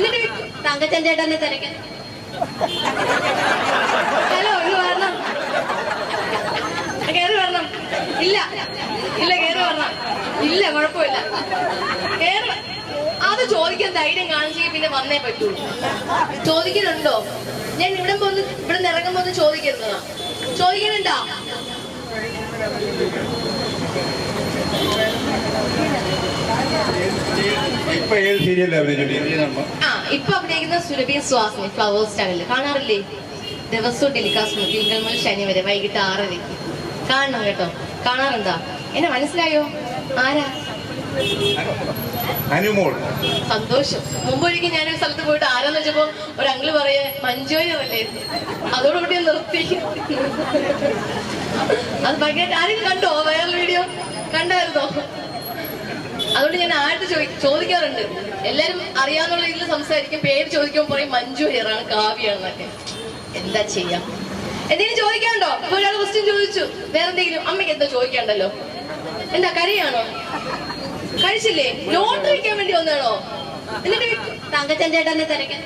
എന്നിട്ട് തങ്കച്ചൻ ചേട്ടനെ ഹലോ ഇങ്ങ് വരണം. കയറി വരണം. ഇല്ല. ഇല്ല കയറി വരണം. ഇല്ല കുഴപ്പമില്ല. കയറി അത് ചോദിക്കാൻ ധൈര്യം കാണിച്ചെങ്കിൽ പിന്നെ വന്നേ പറ്റുള്ളൂ ചോദിക്കുന്നുണ്ടോ ഞാൻ ഇവിടെ പോന്ന് ഇവിടെ നിന്ന് ഇറങ്ങുമ്പോ ഒന്ന് ചോദിക്കുന്നതാ ചോദിക്കണുണ്ടോ ഇപ്പൊ ഏത് ആ ഇപ്പൊ അഭിനയിക്കുന്ന സുരഭി സ്വാസിനി ഫ്ലവേഴ്സ് ചാനലിൽ കാണാറില്ലേ? ദിവസവും ടെലികാസ്റ്റ് തിങ്കൾ മുതൽ ശനി വരെ വൈകിട്ട് ആറരയ്ക്ക് കാണണം കേട്ടോ. കാണാറുണ്ടോ? എന്നെ മനസ്സിലായോ? ആരാ? അനുമോൾ സന്തോഷം. മുമ്പൊഴിക്ക് ഞാനൊരു സ്ഥലത്ത് പോയിട്ട് ആരാന്ന് വെച്ചപ്പോ ഒരു അങ്കിൾ പറയേ മഞ്ജുവല്ലേ അതോടുകൂടി നിർത്തി. അത് ഭയങ്കര ആരും കണ്ടോ? വൈറൽ വീഡിയോ കണ്ടായിരുന്നോ? അതുകൊണ്ട് ഞാൻ ആയിട്ട് ചോദി ചോദിക്കാറുണ്ട്? എല്ലാരും അറിയാവുന്ന രീതിയിൽ സംസാരിക്കും പേര് ചോദിക്കുമ്പോൾ പറയും മഞ്ജു ഹെയറാണ് കാവ്യാണെന്നൊക്കെ. എന്താ ചെയ്യാം? എന്തെങ്കിലും ചോദിക്കാണ്ടോ ഒരാൾ ക്വസ്റ്റ്യൻ ചോദിച്ചു. വേറെ എന്തെങ്കിലും അമ്മയ്ക്ക് എന്താ ചോദിക്കാണ്ടല്ലോ? എന്താ കരയാണോ? കഴിച്ചില്ലേ? ലോട്ടറി വയ്ക്കാൻ വേണ്ടി വന്നാണോ എന്നിട്ട് തങ്കച്ചൻ ചേട്ടനെ തിരക്കാൻ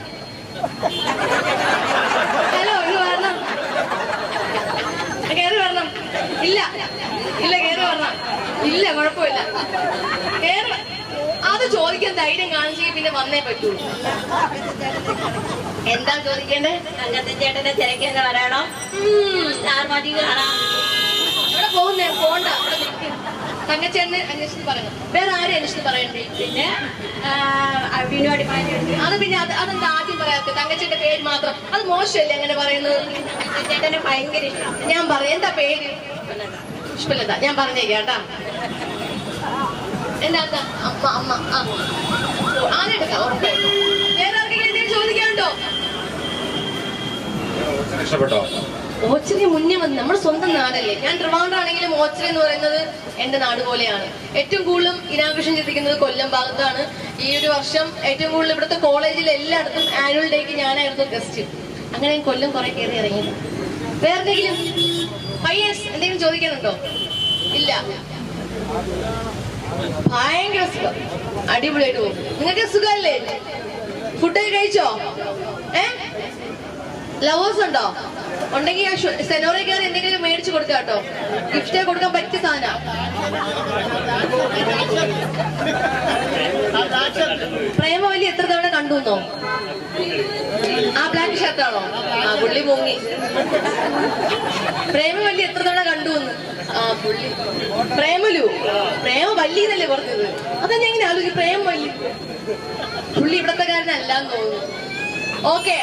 ഹലോ ഇന്ന് വരണം. കയറി വരണം. ഇല്ല. ഇല്ല കയറി വരണം. ഇല്ല കുഴപ്പമില്ല കയറി വ- അത് ചോദിക്കാൻ ധൈര്യം കാണിച്ചു പിന്നെ വന്നേ പറ്റുള്ളൂ എന്താ ചോദിക്കേണ്ടേ? തങ്കച്ചൻ ചേട്ടനെ തിരക്കെന്ന് പറയണോ സ്റ്റാർ മതി കാണാം ഇവിടെ പോകുന്നേ പോണ്ട തങ്കച്ചേട്ടന് അന്വേഷിച്ച് പറയണം. വേറെ ആരും അന്വേഷിച്ച് പറയണ്ടേ? പിന്നെ വിനോടി അത് പിന്നെ അത് അതെന്താ ആദ്യം പറയാത്ത തങ്കച്ചന്റെ പേര് മാത്രം. അത് മോശമല്ലേ അങ്ങനെ പറയുന്നത്? ചേട്ടനെ ഭയങ്കര ഇഷ്ടം. ഞാൻ പറയാം. എന്താ പേര്? പുഷ്പലത ഞാൻ പറഞ്ഞേക്കാം കേട്ടാ. എന്താ? അമ്മ അമ്മ ആ. ഓ, ആരെടുക്കാം ഉറപ്പായിട്ടും വേറെ ആർക്കെങ്കിലും എന്തെങ്കിലും ചോദിക്കാനുണ്ടോ? മുന്നേ വന്ന് നമ്മുടെ സ്വന്തം നാടല്ലേ? ഞാൻ ട്രിവാൻഡ്രം ആണെങ്കിലും ഓച്ചിരി എന്ന് പറയുന്നത് എന്റെ നാട് പോലെയാണ്. ഏറ്റവും കൂടുതലും ഇനാഘോഷം ചെയ്തിരിക്കുന്നത് കൊല്ലം ഭാഗത്താണ്. ഈ ഒരു വർഷം ഏറ്റവും കൂടുതൽ ഇവിടുത്തെ കോളേജിൽ എല്ലായിടത്തും ആനുവൽ ഡേക്ക് ഞാനായിരുന്നു ഗസ്റ്റ്. അങ്ങനെ ഞാൻ കൊല്ലം കുറെ കയറി ഇറങ്ങി വേറെ എന്തെങ്കിലും? പയ്യസ് എന്തെങ്കിലും ചോദിക്കാനുണ്ടോ? ഇല്ല. ഭയങ്കര സുഖം. അടിപൊളിയായിട്ട് പോകും. നിങ്ങൾക്ക് സുഖമല്ലേ? ഫുഡൊക്കെ കഴിച്ചോ? ഏ? ലവേഴ്സ് ഉണ്ടോ? ഉണ്ടെങ്കിൽ സെനോറി കയറി എന്തെങ്കിലും മേടിച്ചു കൊടുക്കാം കേട്ടോ. ഗിഫ്റ്റ് കൊടുക്കാൻ പറ്റിയ സാധനം. വലിയ എത്ര തവണ കണ്ടു എന്നോ? ആ ബ്ലാക്ക് ഷർട്ടാണോ ആ പുള്ളി പൊങ്ങി. പ്രേമവല്ലി എത്ര തവണ കണ്ടു എന്ന്? ആ പുള്ളി. പ്രേമലു? പ്രേമവല്ലി എന്നല്ലേ പറഞ്ഞത്? അതാ ഞാൻ ഇങ്ങനെ ആലോചിക്കും വള്ളി പുള്ളി ഇവിടത്തെ കാരനല്ലാന്ന് തോന്നുന്നു. ഓക്കെ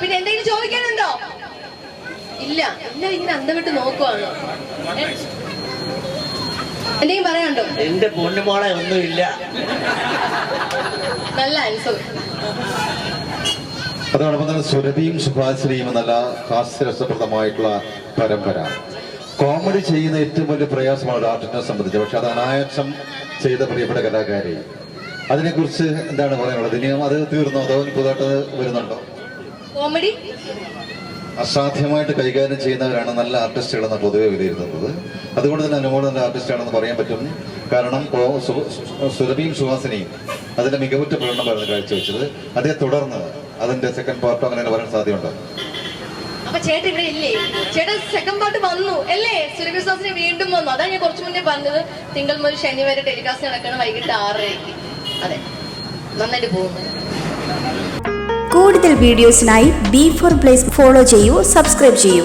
പിന്നെ എന്തെങ്കിലും ചോദിക്കാനുണ്ടോ? ഇല്ല. ഇല്ല ഇങ്ങനെ അന്തം വിട്ട് നോക്കുവാണ്? എന്തെങ്കിലും പറയാനുണ്ടോ? എന്റെ പൊന്നുമോളെ ഒന്നുമില്ല നല്ല ആൻസർ അതോടൊപ്പം തന്നെ സുരഭിയും സുഭാശ്രീയും നല്ല ഹാസ്യരസപ്രദമായിട്ടുള്ള പരമ്പര. കോമഡി ചെയ്യുന്ന ഏറ്റവും വലിയ പ്രയാസമാണ് ആർട്ടിനെ സംബന്ധിച്ച്. പക്ഷെ അത് അനായാസം ചെയ്ത പ്രിയപ്പെട്ട കലാകാരി. അതിനെക്കുറിച്ച് എന്താണ് പറയാനുള്ളത്? ഇനിയും അത് തീർന്നോ? അതോ പുതുതായിട്ട് വരുന്നുണ്ടോ? കോമഡി? അസാധ്യമായിട്ട് കൈകാര്യം ചെയ്യുന്നവരാണ് നല്ല ആർട്ടിസ്റ്റുകളെന്ന് പൊതുവെ വിലയിരുത്തുന്നത്. അതുകൊണ്ട് തന്നെ അനുമോൾ നല്ല ആർട്ടിസ്റ്റാണെന്ന് പറയാൻ പറ്റും. കാരണം സുരഭിയും സുഹാസിനിയും അതിന്റെ മികവുറ്റ പ്രകടനമായിരുന്നു കാഴ്ചവെച്ചത്. അതേ തുടർന്ന് അതിന്റെ സെക്കൻഡ് പാർട്ടോ അങ്ങനെ പറയാൻ സാധ്യതയുണ്ടോ. അപ്പൊ ചേട്ടൻ ഇവിടെ ഇല്ലേ? ചേട്ടൻ സെക്കൻഡ് പാർട്ട് വന്നു. അല്ലേ? സുരഭിശ്വാസിനെ വീണ്ടും വന്നു. അതാ ഞാൻ കുറച്ചു മുന്നേ പറഞ്ഞത്. തിങ്കൾ മുതൽ ശനി വരെ ടെലികാസ്റ്റ് നടക്കണം വൈകിട്ട് ആറരയ്ക്ക്. അതെ. നന്നായിട്ട് പോകുന്നു. കൂടുതൽ വീഡിയോസിനായി ബി ഫോർ പ്ലേസ് ഫോളോ ചെയ്യൂ സബ്സ്ക്രൈബ് ചെയ്യൂ.